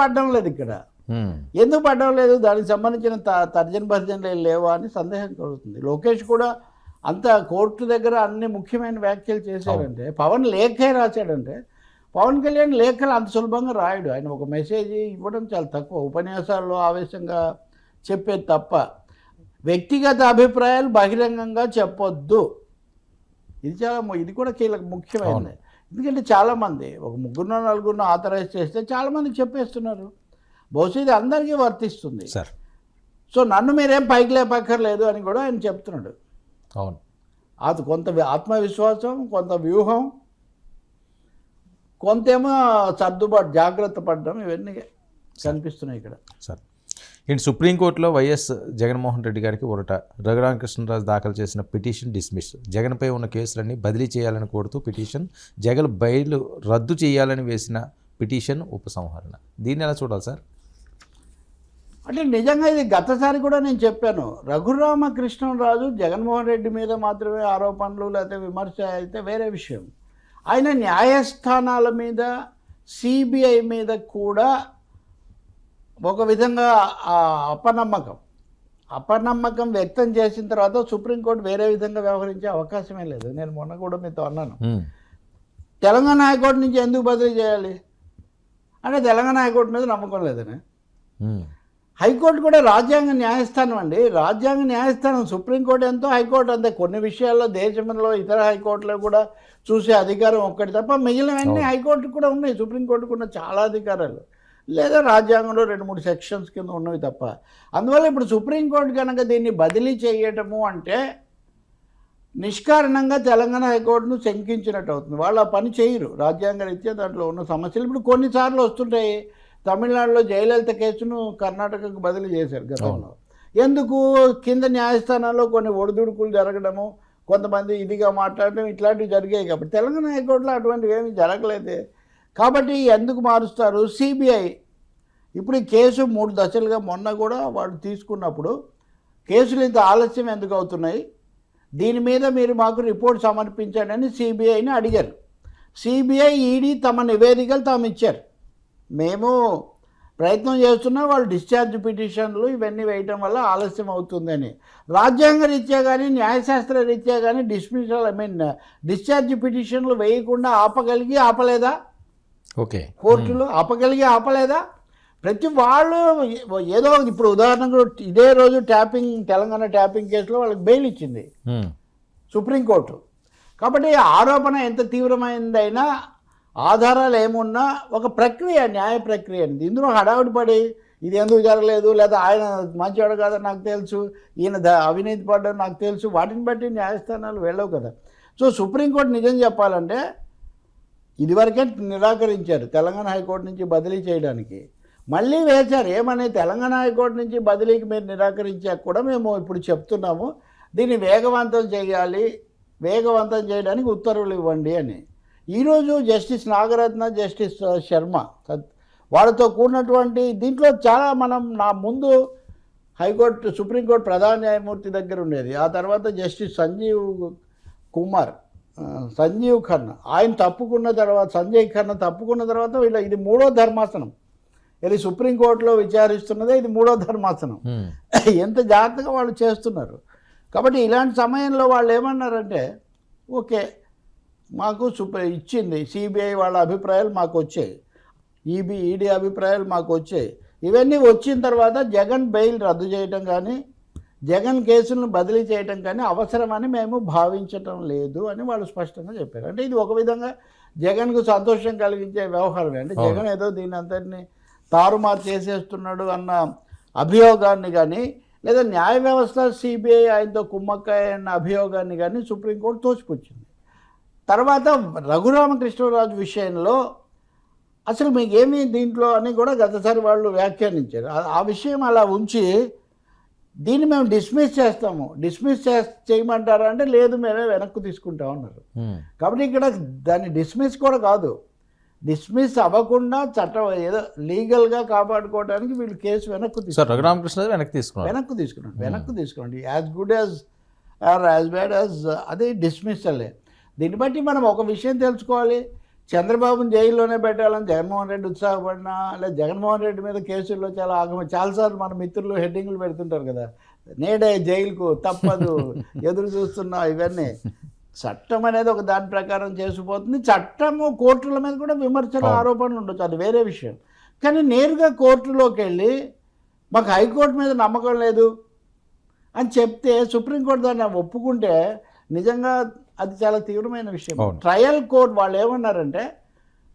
పడడం లేదు ఇక్కడ. ఎందుకు పడడం లేదు? దానికి సంబంధించిన తర్జన భర్జనలు లేవా అని సందేహం కలుగుతుంది. లోకేష్ కూడా అంత కోర్టు దగ్గర అన్ని ముఖ్యమైన వ్యాఖ్యలు చేశారంటే పవన్ లేఖే రాశాడంటే పవన్ కళ్యాణ్ లేఖలు అంత సులభంగా రాయడు. ఆయన ఒక మెసేజ్ ఇవ్వడం చాలా తక్కువ. ఉపన్యాసాల్లో ఆవేశంగా చెప్పేది తప్ప వ్యక్తిగత అభిప్రాయాలు బహిరంగంగా చెప్పొద్దు. ఇది చాలా ఇది కూడా కీలక ముఖ్యమైనది. ఎందుకంటే చాలామంది ఒక ముగ్గురు నలుగురిని ఆథరైజ్ చేస్తే చాలామంది చెప్పేస్తున్నారు. బహుశా ఇది అందరికీ వర్తిస్తుంది. సార్. సో నన్ను మీరేం పైకి లేపక్కర్లేదు అని కూడా ఆయన చెప్తున్నాడు. అవును. అది కొంత ఆత్మవిశ్వాసం కొంత వ్యూహం కొంతేమో సర్దుబాటు జాగ్రత్త పడడం ఇవన్నీ కనిపిస్తున్నాయి ఇక్కడ. సార్. ఇటు సుప్రీంకోర్టులో వైఎస్ జగన్మోహన్ రెడ్డి గారికి ఉరట రఘురామకృష్ణరాజు దాఖలు చేసిన పిటిషన్ డిస్మిస్ జగన్పై ఉన్న కేసులన్నీ బదిలీ చేయాలని కోరుతూ పిటిషన్ జగన్ బయలు రద్దు చేయాలని వేసిన పిటిషన్ ఉపసంహరణ. దీన్ని ఎలా చూడాలి సార్? అంటే నిజంగా ఇది గతసారి కూడా నేను చెప్పాను. రఘురామకృష్ణరాజు జగన్మోహన్ రెడ్డి మీద మాత్రమే ఆరోపణలు లేకపోతే విమర్శ అయితే వేరే విషయం. ఆయన న్యాయస్థానాల మీద సిబిఐ మీద కూడా ఒక విధంగా అపనమ్మకం. అపనమ్మకం వ్యక్తం చేసిన తర్వాత సుప్రీంకోర్టు వేరే విధంగా వ్యవహరించే అవకాశమే లేదు. నేను మొన్న కూడా మీతో అన్నాను. తెలంగాణ హైకోర్టు నుంచి ఎందుకు బదిలీ చేయాలి? అంటే తెలంగాణ హైకోర్టు మీద నమ్మకం లేదని. హైకోర్టు కూడా రాజ్యాంగ న్యాయస్థానం అండి. రాజ్యాంగ న్యాయస్థానం సుప్రీంకోర్టు ఎంతో హైకోర్టు అంతే. కొన్ని విషయాల్లో దేశంలో ఇతర హైకోర్టులో కూడా చూసే అధికారం ఒక్కటి తప్ప మిగిలినవన్నీ హైకోర్టుకు కూడా ఉన్నాయి. సుప్రీంకోర్టుకు ఉన్న చాలా అధికారాలు. లేదా రాజ్యాంగంలో రెండు మూడు సెక్షన్స్ కింద ఉన్నవి తప్ప. అందువల్ల ఇప్పుడు సుప్రీంకోర్టు కనుక దీన్ని బదిలీ చేయటము అంటే నిష్కారణంగా తెలంగాణ హైకోర్టును శంకించినట్టు అవుతుంది. వాళ్ళు ఆ పని చేయరు. రాజ్యాంగ రీత్యా దాంట్లో ఉన్న సమస్యలు ఇప్పుడు కొన్నిసార్లు వస్తుంటాయి. తమిళనాడులో జయలలిత కేసును కర్ణాటకకు బదిలీ చేశారు గతంలో. ఎందుకు? కింద న్యాయస్థానాల్లో కొన్ని ఒడిదుడుకులు జరగడము కొంతమంది ఇదిగా మాట్లాడడం ఇట్లాంటివి జరిగాయి కాబట్టి తెలంగాణ హైకోర్టులో అటువంటివి ఏమీ జరగలేదే. కాబట్టి ఎందుకు మారుస్తారు? సిబిఐ ఇప్పుడు ఈ కేసు మూడు దశలుగా మొన్న కూడా వాళ్ళు తీసుకున్నప్పుడు కేసులు ఇంత ఆలస్యం ఎందుకు అవుతున్నాయి? దీని మీద మీరు మాకు రిపోర్ట్ సమర్పించండి అని సిబిఐని అడిగారు. సిబిఐ ఈడీ తమ నివేదికలు తాము ఇచ్చారు. మేము ప్రయత్నం చేస్తున్నా వాళ్ళు డిశ్చార్జ్ పిటిషన్లు ఇవన్నీ వేయటం వల్ల ఆలస్యం అవుతుందని. రాజ్యాంగ రీత్యా కానీ న్యాయశాస్త్ర రీత్యా కానీ డిస్మిసల్ ఐ మీన్ డిశ్చార్జ్ పిటిషన్లు వేయకుండా ఆపగలిగి ఆపలేదా? ఓకే. కోర్టులు ఆపగలిగి ఆపలేదా? ప్రతి వాళ్ళు ఏదో ఇప్పుడు ఉదాహరణకు ఇదే రోజు ట్యాపింగ్ తెలంగాణ ట్యాపింగ్ కేసులో వాళ్ళకి బెయిల్ ఇచ్చింది. ఉమ్, సుప్రీంకోర్టు. కాబట్టి ఆరోపణ ఎంత తీవ్రమైందైనా ఆధారాలు ఏమున్నా ఒక ప్రక్రియ న్యాయ ప్రక్రియ. అనేది ఇందులో హడావుడి పడి ఇది ఎందుకు జరగలేదు లేదా ఆయన మంచివాడు కాదని నాకు తెలుసు ఈయన అవినీతి పడ్డాడు నాకు తెలుసు వాటిని బట్టి న్యాయస్థానాలు వెళ్ళవు కదా. సో సుప్రీంకోర్టు నిజం చెప్పాలంటే ఇదివరకే నిరాకరించారు తెలంగాణ హైకోర్టు నుంచి బదిలీ చేయడానికి. మళ్ళీ వేశారు. ఏమని తెలంగాణ హైకోర్టు నుంచి బదిలీకి మీరు నిరాకరించాక కూడా మేము ఇప్పుడు చెప్తున్నాము. దీన్ని వేగవంతం చేయాలి. వేగవంతం చేయడానికి ఉత్తర్వులు ఇవ్వండి అని. ఈరోజు జస్టిస్ నాగరత్న జస్టిస్ శర్మ వాళ్ళతో కూడినటువంటి దీంట్లో చాలా మనం నా ముందు హైకోర్టు సుప్రీంకోర్టు ప్రధాన న్యాయమూర్తి దగ్గర ఉండేది. ఆ తర్వాత జస్టిస్ సంజీవ్ కుమార్ సంజీవ్ ఖన్నా. ఆయన తప్పుకున్న తర్వాత సంజయ్ ఖన్నా తప్పుకున్న తర్వాత వీళ్ళ ఇది మూడో ధర్మాసనం. ఇది సుప్రీంకోర్టులో విచారిస్తున్నదే ఇది మూడో ధర్మాసనం. ఎంత జాగ్రత్తగా వాళ్ళు చేస్తున్నారు. కాబట్టి ఇలాంటి సమయంలో వాళ్ళు ఏమన్నారంటే ఓకే మాకు సుప్రీ ఇచ్చింది సిబిఐ వాళ్ళ అభిప్రాయాలు మాకు వచ్చాయి. ఈబీ ఈడీ అభిప్రాయాలు మాకు వచ్చాయి. ఇవన్నీ వచ్చిన తర్వాత జగన్ బెయిల్ రద్దు చేయటం కానీ జగన్ కేసులను బదిలీ చేయటం కానీ అవసరమని మేము భావించటం లేదు అని వాళ్ళు స్పష్టంగా చెప్పారు. అంటే ఇది ఒక విధంగా జగన్కు సంతోషం కలిగించే వ్యవహారమే. అంటే. జగన్ ఏదో దీని అంతటిని తారుమారు చేసేస్తున్నాడు అన్న అభియోగాన్ని కానీ లేదా న్యాయ వ్యవస్థ సిబిఐ ఆయనతో కుమ్మక్కాయ అన్న అభియోగాన్ని కానీ సుప్రీంకోర్టు తోసిపుచ్చింది. తర్వాత రఘురామకృష్ణరాజు విషయంలో అసలు మీకు ఏమీ దీంట్లో అని కూడా గతసారి వాళ్ళు వ్యాఖ్యానించారు. ఆ- విషయం అలా ఉంచి దీన్ని మేము డిస్మిస్ చేస్తాము. డిస్మిస్ చే చేయమంటారా అంటే లేదు మేమే వెనక్కు తీసుకుంటాం అన్నారు ఉమ్, కాబట్టి ఇక్కడ దాన్ని డిస్మిస్ కూడా కాదు. డిస్మిస్ అవ్వకుండా చట్టం ఏదో లీగల్గా కాపాడుకోవడానికి వీళ్ళు కేసు వెనక్కు సార్ తీసుకున్నారు. రఘురామకృష్ణరాజు వెనక్కి తీసుకున్నారు. వెనక్కు తీసుకున్నాడు వెనక్కు తీసుకోండి as good as or as bad as అది డిస్మిస్సలే దీన్ని బట్టి మనం ఒక విషయం తెలుసుకోవాలి. చంద్రబాబుని జైల్లోనే పెట్టాలని జగన్మోహన్ రెడ్డి ఉత్సాహపడినా లేదా జగన్మోహన్ రెడ్డి మీద కేసుల్లో చాలా ఆగమ చాలాసార్లు మన మిత్రులు హెడ్డింగ్లు పెడుతుంటారు కదా. నేడే జైలుకు తప్పదు ఎదురు చూస్తున్నా ఇవన్నీ. చట్టం అనేది ఒక దాని ప్రకారం చేసిపోతుంది. చట్టము కోర్టుల మీద కూడా విమర్శలు. ఆరోపణలు ఉండొచ్చు. అది వేరే విషయం. కానీ నేరుగా కోర్టులోకి వెళ్ళి మాకు హైకోర్టు మీద నమ్మకం లేదు అని చెప్తే సుప్రీంకోర్టు దాన్ని ఒప్పుకుంటే నిజంగా అది చాలా తీవ్రమైన విషయం. ట్రయల్ కోర్ట్ వాళ్ళు ఏమన్నారంటే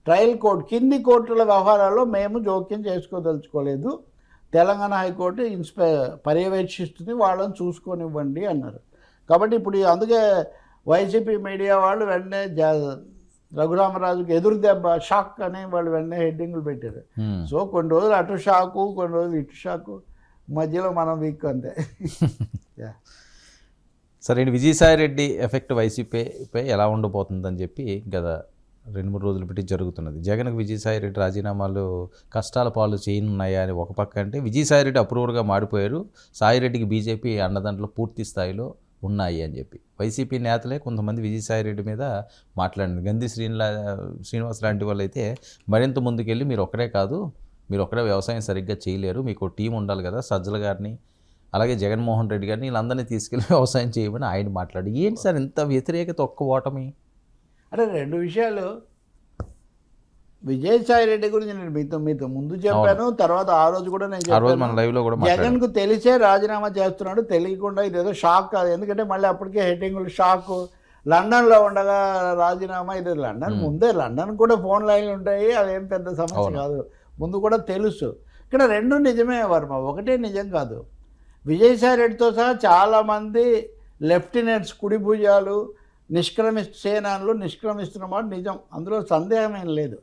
ట్రయల్ కోర్ట్ కింది కోర్టుల వ్యవహారాల్లో మేము జోక్యం చేసుకోదలుచుకోలేదు. తెలంగాణ హైకోర్టు ఇన్స్పె పర్యవేక్షిస్తుంది వాళ్ళని చూసుకొనివ్వండి అన్నారు. కాబట్టి ఇప్పుడు అందుకే వైసీపీ మీడియా వాళ్ళు వెంటనే జా రఘురామరాజుకి ఎదురు దెబ్బ షాక్ అని వాళ్ళు వెంటనే హెడ్డింగ్లు పెట్టారు. సో కొన్ని రోజులు అటు షాకు కొన్ని రోజులు ఇటు షాకు మధ్యలో మనం వీక్ అంతే. సరే విజయసాయి రెడ్డి ఎఫెక్ట్ వైసీపీపై ఎలా ఉండబోతుందని చెప్పి గత రెండు మూడు రోజులు పెట్టి జరుగుతున్నది జగన్కు విజయసాయి రెడ్డి రాజీనామాలు కష్టాల పాలు చేయనున్నాయా అని ఒక పక్క అంటే విజయసాయి రెడ్డి అప్రూవర్గా మాడిపోయారు సాయిరెడ్డికి బీజేపీ అండదండలు పూర్తి స్థాయిలో ఉన్నాయి అని చెప్పి. వైసీపీ నేతలే కొంతమంది విజయసాయి రెడ్డి మీద మాట్లాడింది గంధి శ్రీనిలా శ్రీనివాస్ లాంటి వాళ్ళు అయితే మరింత ముందుకెళ్ళి మీరు ఒక్కరే కాదు మీరు ఒక్కడే వ్యవసాయం సరిగ్గా చేయలేరు మీకు టీం ఉండాలి కదా సజ్జల గారిని అలాగే జగన్మోహన్ రెడ్డి గారిని వీళ్ళందరినీ తీసుకెళ్ళి వ్యవసాయం చేయమని ఆయన మాట్లాడి ఏంటి సార్ ఇంత వ్యతిరేకత ఒక్క ఓటమి? అంటే రెండు విషయాలు విజయసాయి రెడ్డి గురించి నేను మీతో మీతో ముందు చెప్పాను తర్వాత ఆ రోజు కూడా నేను చెప్పాను. జగన్కు తెలిసే రాజీనామా చేస్తున్నాడు తెలియకుండా ఇదేదో షాక్ కాదు. ఎందుకంటే మళ్ళీ అప్పటికే హెడ్డింగ్లు షాక్. లండన్లో ఉండగా రాజీనామా ఇది లండన్ ముందే లండన్ కూడా ఫోన్ లైన్లు ఉంటాయి అదేం పెద్ద సమస్య. కాదు. ముందు కూడా తెలుసు. ఇక్కడ రెండు నిజమే వర్మ ఒకటే నిజం కాదు. విజయసాయి రెడ్డితో సహా చాలామంది లెఫ్టినెంట్స్ కుడి భుజాలు నిష్క్రమి సేనానులు నిష్క్రమిస్తున్న మాట నిజం. అందులో సందేహం ఏం లేదు.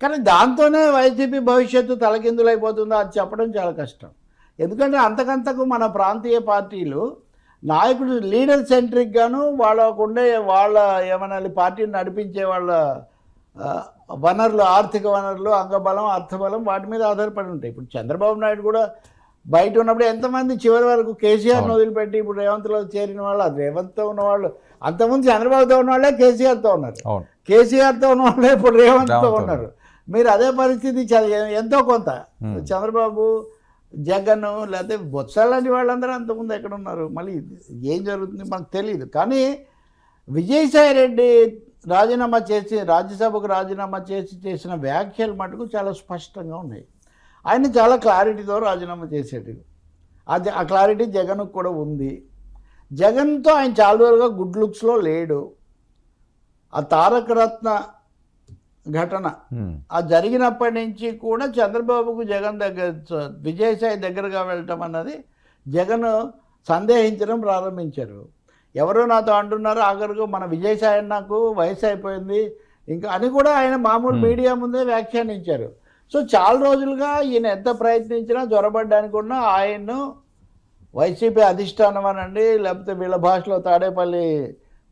కానీ దాంతోనే వైసీపీ భవిష్యత్తు తలకిందులైపోతుందో అది చెప్పడం చాలా కష్టం. ఎందుకంటే అంతకంతకు మన ప్రాంతీయ పార్టీలు నాయకుడు లీడర్ సెంట్రిక్గాను వాళ్ళకుండే వాళ్ళ ఏమనాలి పార్టీని నడిపించే వాళ్ళ వనరులు ఆర్థిక వనరులు అంగబలం అర్థబలం వాటి మీద ఆధారపడి ఉంటాయి. ఇప్పుడు చంద్రబాబు నాయుడు కూడా బయట ఉన్నప్పుడు ఎంతమంది చివరి వరకు కేసీఆర్ని. వదిలిపెట్టి ఇప్పుడు రేవంత్లో చేరిన వాళ్ళు అది రేవంత్తో ఉన్న వాళ్ళు అంతకుముందు చంద్రబాబుతో ఉన్న వాళ్ళే కేసీఆర్తో ఉన్నారు. కేసీఆర్తో ఉన్న వాళ్ళే ఇప్పుడు రేవంత్తో ఉన్నారు. మీరు అదే పరిస్థితి ఎంతో కొంత. చంద్రబాబు జగన్ లేకపోతే బొత్స లాంటి వాళ్ళందరూ అంతకుముందు ఎక్కడ ఉన్నారు? మళ్ళీ ఏం జరుగుతుంది మనకు తెలియదు కానీ విజయసాయి రెడ్డి రాజీనామా చేసి రాజ్యసభకు రాజీనామా చేసి చేసిన వ్యాఖ్యలు మటుకు చాలా స్పష్టంగా ఉన్నాయి. ఆయన చాలా క్లారిటీతో రాజీనామా చేసేది అది ఆ క్లారిటీ జగన్కు కూడా ఉంది. జగన్తో ఆయన చాలా రోజులుగా గుడ్ లుక్స్లో లేడు. ఆ తారక రత్న ఘటన. ఆ జరిగినప్పటి నుంచి కూడా చంద్రబాబుకు జగన్ దగ్గర విజయసాయి దగ్గరగా వెళ్ళటం అన్నది జగన్ సందేహించడం ప్రారంభించారు ఎవరో నాతో అంటున్నారు ఆఖరికి మన విజయసాయి నాకు వయసు అయిపోయింది ఇంకా అని కూడా ఆయన మామూలు. మీడియా ముందే వ్యాఖ్యానించారు సో చాలా రోజులుగా ఈయన ఎంత ప్రయత్నించినా జ్వరబడ్డానికి ఉన్న ఆయన్ను వైసీపీ అధిష్టానం అనండి లేకపోతే వీళ్ళ భాషలో తాడేపల్లి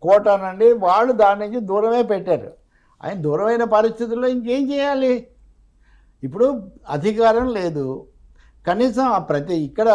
కోట అనండి వాళ్ళు దాని నుంచి దూరమే పెట్టారు ఆయన దూరమైన పరిస్థితుల్లో ఇంకేం చేయాలి? ఇప్పుడు అధికారం లేదు. కనీసం ప్రతి ఇక్కడ